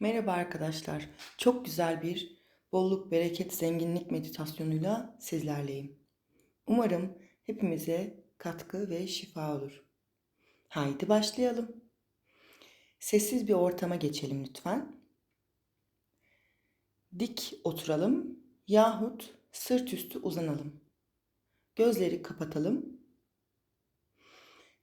Merhaba arkadaşlar. Çok güzel bir bolluk, bereket, zenginlik meditasyonuyla sizlerleyim. Umarım hepimize katkı ve şifa olur. Haydi başlayalım. Sessiz bir ortama geçelim lütfen. Dik oturalım yahut sırt üstü uzanalım. Gözleri kapatalım.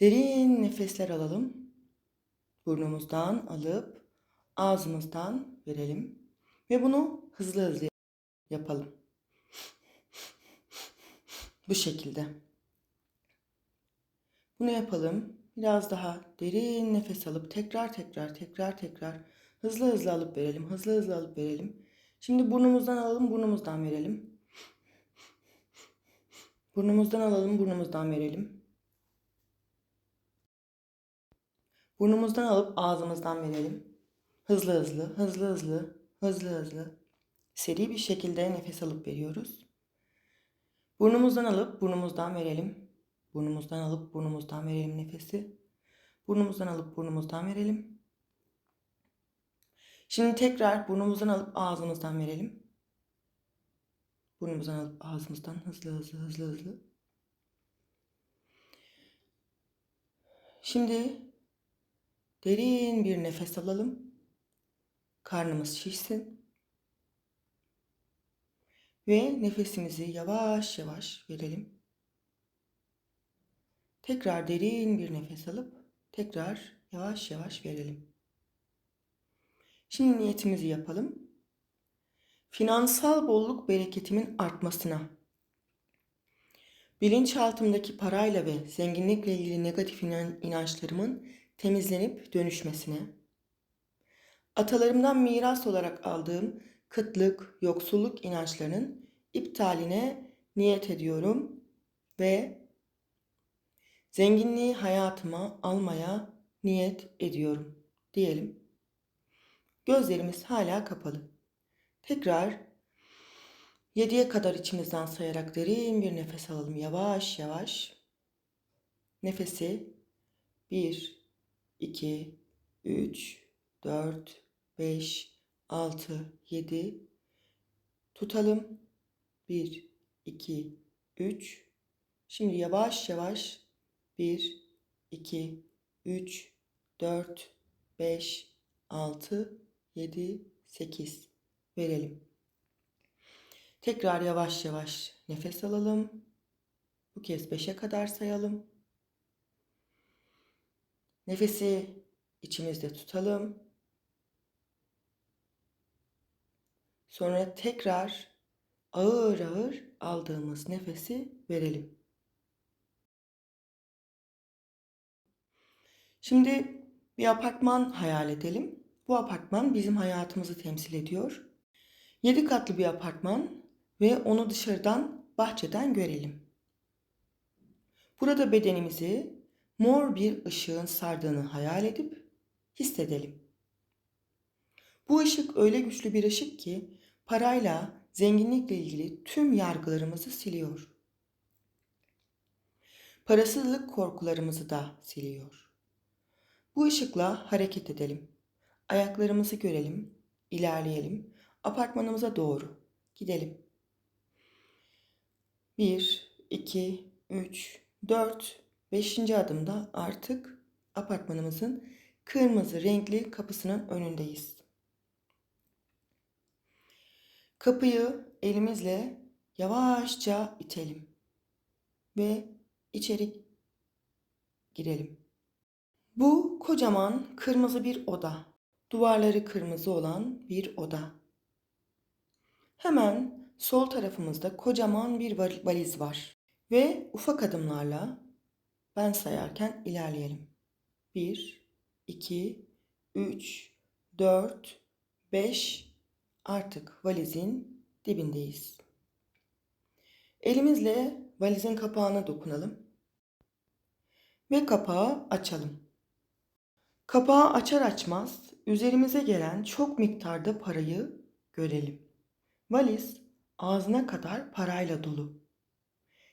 Derin nefesler alalım. Burnumuzdan alıp ağzımızdan verelim ve bunu hızlı hızlı yapalım. Bu şekilde. Bunu yapalım. Biraz daha derin nefes alıp tekrar tekrar tekrar tekrar hızlı hızlı alıp verelim. Hızlı hızlı alıp verelim. Şimdi burnumuzdan alalım, burnumuzdan verelim. Burnumuzdan alalım, burnumuzdan verelim. Burnumuzdan alıp ağzımızdan verelim. Hızlı hızlı, hızlı hızlı, hızlı hızlı. Seri bir şekilde nefes alıp veriyoruz. Burnumuzdan alıp burnumuzdan verelim. Burnumuzdan alıp burnumuzdan verelim nefesi. Burnumuzdan alıp burnumuzdan verelim. Şimdi tekrar burnumuzdan alıp ağzımızdan verelim. Burnumuzdan alıp ağzımızdan hızlı hızlı hızlı hızlı. Şimdi derin bir nefes alalım. Karnımız şişsin. Ve nefesimizi yavaş yavaş verelim. Tekrar derin bir nefes alıp tekrar yavaş yavaş verelim. Şimdi niyetimizi yapalım. Finansal bolluk bereketimin artmasına, bilinçaltımdaki parayla ve zenginlikle ilgili negatif inançlarımın temizlenip dönüşmesine, atalarımdan miras olarak aldığım kıtlık, yoksulluk inançlarının iptaline niyet ediyorum ve zenginliği hayatıma almaya niyet ediyorum diyelim. Gözlerimiz hala kapalı. Tekrar 7'ye kadar içimizden sayarak derin bir nefes alalım yavaş yavaş. Nefesi 1 2 3 4 5 6 7 tutalım. 1 2 3 Şimdi yavaş yavaş 1 2 3 4 5 6 7 8 verelim. Tekrar yavaş yavaş nefes alalım. Bu kez 5'e kadar sayalım. Nefesi içimizde tutalım. Sonra tekrar ağır ağır aldığımız nefesi verelim. Şimdi bir apartman hayal edelim. Bu apartman bizim hayatımızı temsil ediyor. 7 katlı bir apartman ve onu dışarıdan bahçeden görelim. Burada bedenimizi mor bir ışığın sardığını hayal edip hissedelim. Bu ışık öyle güçlü bir ışık ki parayla, zenginlikle ilgili tüm yargılarımızı siliyor. Parasızlık korkularımızı da siliyor. Bu ışıkla hareket edelim. Ayaklarımızı görelim, ilerleyelim, apartmanımıza doğru gidelim. 1, 2, 3, 4, 5. adımda artık apartmanımızın kırmızı renkli kapısının önündeyiz. Kapıyı elimizle yavaşça itelim ve içeri girelim. Bu kocaman kırmızı bir oda. Duvarları kırmızı olan bir oda. Hemen sol tarafımızda kocaman bir valiz var ve ufak adımlarla ben sayarken ilerleyelim. 1 2 3 4 5 Artık valizin dibindeyiz. Elimizle valizin kapağına dokunalım ve kapağı açalım. Kapağı açar açmaz üzerimize gelen çok miktarda parayı görelim. Valiz ağzına kadar parayla dolu.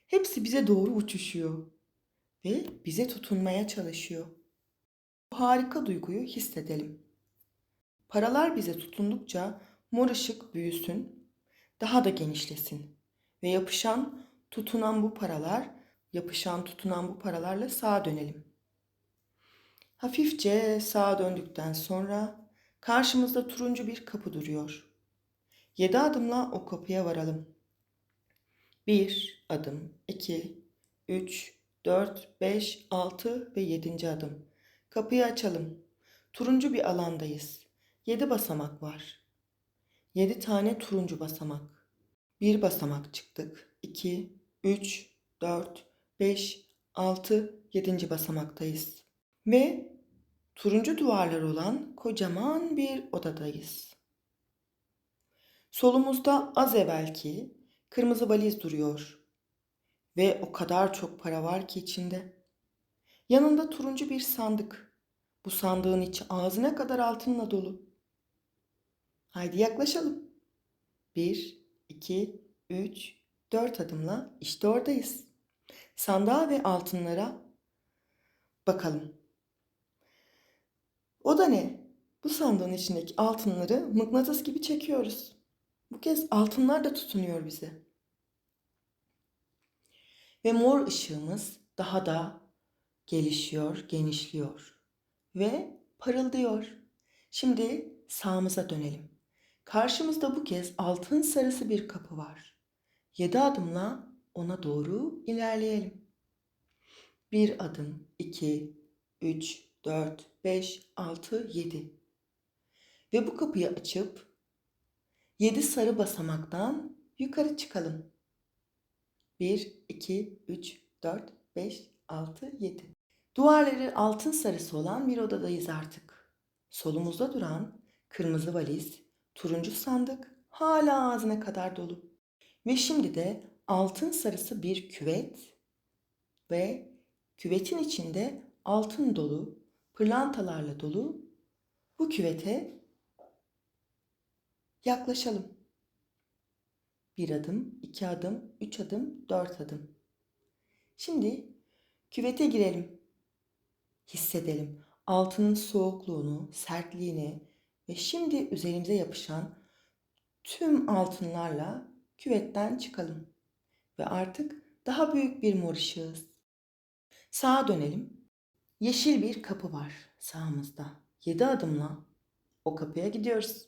Hepsi bize doğru uçuşuyor ve bize tutunmaya çalışıyor. Bu harika duyguyu hissedelim. Paralar bize tutundukça mor ışık büyüsün, daha da genişlesin ve yapışan, tutunan bu paralar, yapışan, tutunan bu paralarla sağa dönelim. Hafifçe sağa döndükten sonra karşımızda turuncu bir kapı duruyor. Yedi adımla o kapıya varalım. Bir adım, iki, üç, dört, beş, altı ve yedinci adım. Kapıyı açalım. Turuncu bir alandayız. Yedi basamak var. Yedi tane turuncu basamak. Bir basamak çıktık. İki, üç, dört, beş, altı, yedinci basamaktayız. Ve turuncu duvarlar olan kocaman bir odadayız. Solumuzda az evvelki kırmızı valiz duruyor. Ve o kadar çok para var ki içinde. Yanında turuncu bir sandık. Bu sandığın içi ağzına kadar altınla dolu. Haydi yaklaşalım. Bir, iki, üç, dört adımla işte oradayız. Sandığa ve altınlara bakalım. O da ne? Bu sandığın içindeki altınları mıknatıs gibi çekiyoruz. Bu kez altınlar da tutunuyor bize. Ve mor ışığımız daha da gelişiyor, genişliyor ve parıldıyor. Şimdi sağımıza dönelim. Karşımızda bu kez altın sarısı bir kapı var. Yedi adımla ona doğru ilerleyelim. Bir adım, iki, üç, dört, beş, altı, yedi. Ve bu kapıyı açıp yedi sarı basamaktan yukarı çıkalım. Bir, iki, üç, dört, beş, altı, yedi. Duvarları altın sarısı olan bir odadayız artık. Solumuzda duran kırmızı valiz, turuncu sandık hala ağzına kadar dolu. Ve şimdi de altın sarısı bir küvet ve küvetin içinde altın dolu, pırlantalarla dolu bu küvete yaklaşalım. Bir adım, iki adım, üç adım, dört adım. Şimdi küvete girelim. Hissedelim altının soğukluğunu, sertliğini ve şimdi üzerimize yapışan tüm altınlarla küvetten çıkalım. Ve artık daha büyük bir mor ışığız. Sağa dönelim. Yeşil bir kapı var sağımızda. Yedi adımla o kapıya gidiyoruz.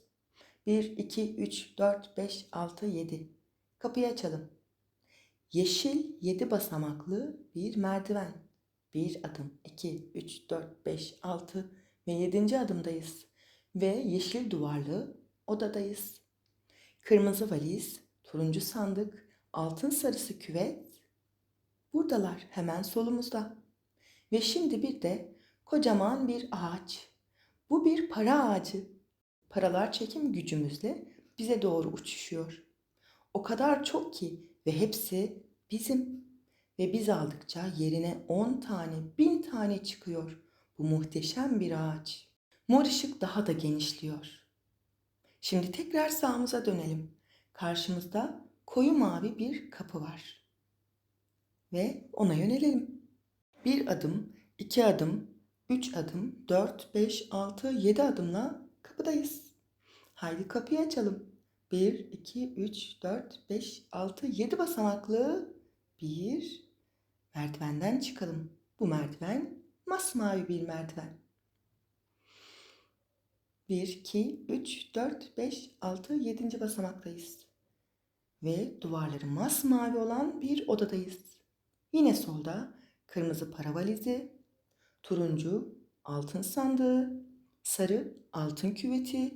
1, 2, 3, 4, 5, 6, 7. Kapıyı açalım. Yeşil yedi basamaklı bir merdiven. Bir adım, iki, üç, dört, beş, altı ve yedinci adımdayız. Ve yeşil duvarlı odadayız. Kırmızı valiz, turuncu sandık, altın sarısı küvet. Buradalar hemen solumuzda. Ve şimdi bir de kocaman bir ağaç. Bu bir para ağacı. Paralar çekim gücümüzle bize doğru uçuşuyor. O kadar çok ki ve hepsi bizim. Ve biz aldıkça yerine on tane, bin tane çıkıyor. Bu muhteşem bir ağaç. Mor ışık daha da genişliyor. Şimdi tekrar sağımıza dönelim. Karşımızda koyu mavi bir kapı var. Ve ona yönelelim. Bir adım, iki adım, üç adım, dört, beş, altı, yedi adımla kapıdayız. Haydi kapıyı açalım. 1, 2, 3, 4, 5, 6, 7 basamaklı bir merdivenden çıkalım. Bu merdiven masmavi bir merdiven. 1, 2, 3, 4, 5, 6, 7. basamaktayız. Ve duvarları masmavi olan bir odadayız. Yine solda kırmızı para valizi, turuncu altın sandığı, sarı altın küveti,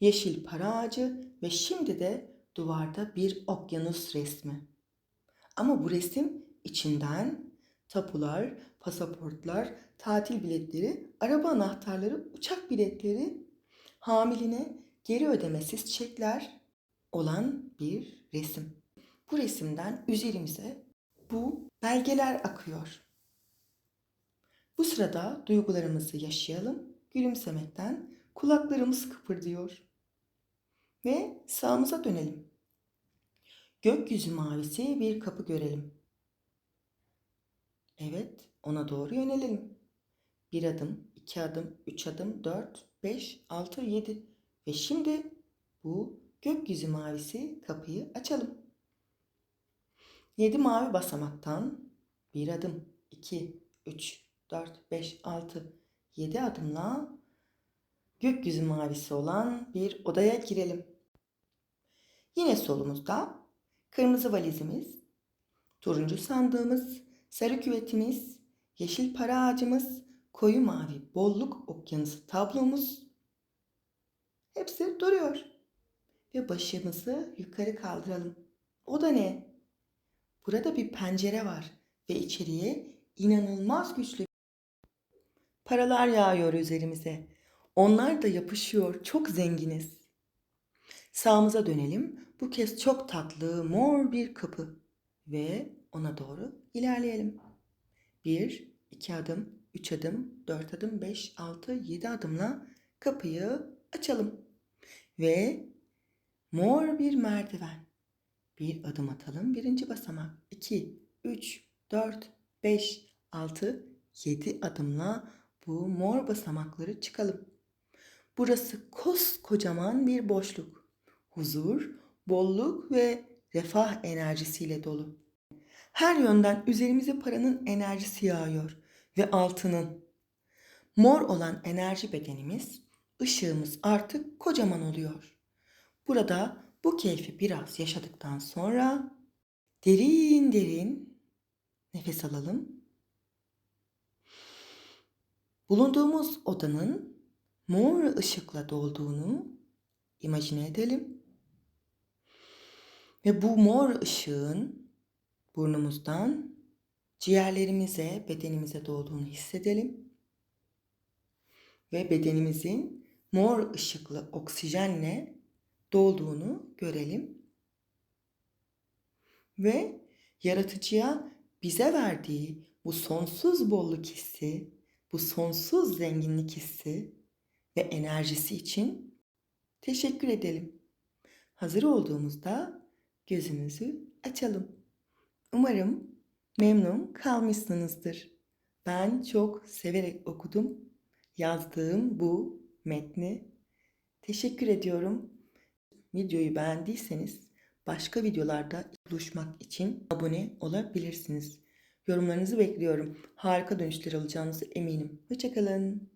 yeşil para ağacı ve şimdi de duvarda bir okyanus resmi. Ama bu resim içinden tapular, pasaportlar, tatil biletleri, araba anahtarları, uçak biletleri, hamiline geri ödemesiz çekler olan bir resim. Bu resimden üzerimize bu belgeler akıyor. Bu sırada duygularımızı yaşayalım, gülümsemekten kulaklarımız kıpırdıyor. Ve sağımıza dönelim. Gökyüzü mavisi bir kapı görelim. Evet, ona doğru yönelelim. Bir adım, iki adım, üç adım, dört, 5, 6, 7. Ve şimdi bu gökyüzü mavisi kapıyı açalım. 7 mavi basamaktan bir adım, 2, 3, 4, 5, 6, 7 adımla gökyüzü mavisi olan bir odaya girelim. Yine solumuzda kırmızı valizimiz, turuncu sandığımız, sarı küvetimiz, yeşil para ağacımız, koyu mavi bolluk okyanusu tablomuz hepsi duruyor. Ve başımızı yukarı kaldıralım. O da ne? Burada bir pencere var ve içeriye inanılmaz güçlü paralar yağıyor üzerimize. Onlar da yapışıyor. Çok zenginiz. Sağımıza dönelim. Bu kez çok tatlı mor bir kapı ve ona doğru ilerleyelim. Bir, iki adım, üç adım, dört adım, beş, altı, yedi adımla kapıyı açalım. Ve mor bir merdiven. Bir adım atalım. Birinci basamak. 2, 3, 4, 5, 6, 7 adımla bu mor basamakları çıkalım. Burası koskocaman bir boşluk. Huzur, bolluk ve refah enerjisiyle dolu. Her yönden üzerimize paranın enerjisi yağıyor ve altının. Mor olan enerji bedenimiz, ışığımız artık kocaman oluyor. Burada bu keyfi biraz yaşadıktan sonra derin derin nefes alalım. Bulunduğumuz odanın mor ışıkla dolduğunu imajine edelim. Ve bu mor ışığın burnumuzdan ciğerlerimize, bedenimize dolduğunu hissedelim. Ve bedenimizin mor ışıklı oksijenle dolduğunu görelim. Ve yaratıcıya bize verdiği bu sonsuz bolluk hissi, bu sonsuz zenginlik hissi ve enerjisi için teşekkür edelim. Hazır olduğumuzda gözümüzü açalım. Umarım memnun kalmışsınızdır. Ben çok severek okudum yazdığım bu metni. Teşekkür ediyorum. Videoyu beğendiyseniz başka videolarda buluşmak için abone olabilirsiniz. Yorumlarınızı bekliyorum. Harika dönüşler alacağınızı eminim. Hoşçakalın.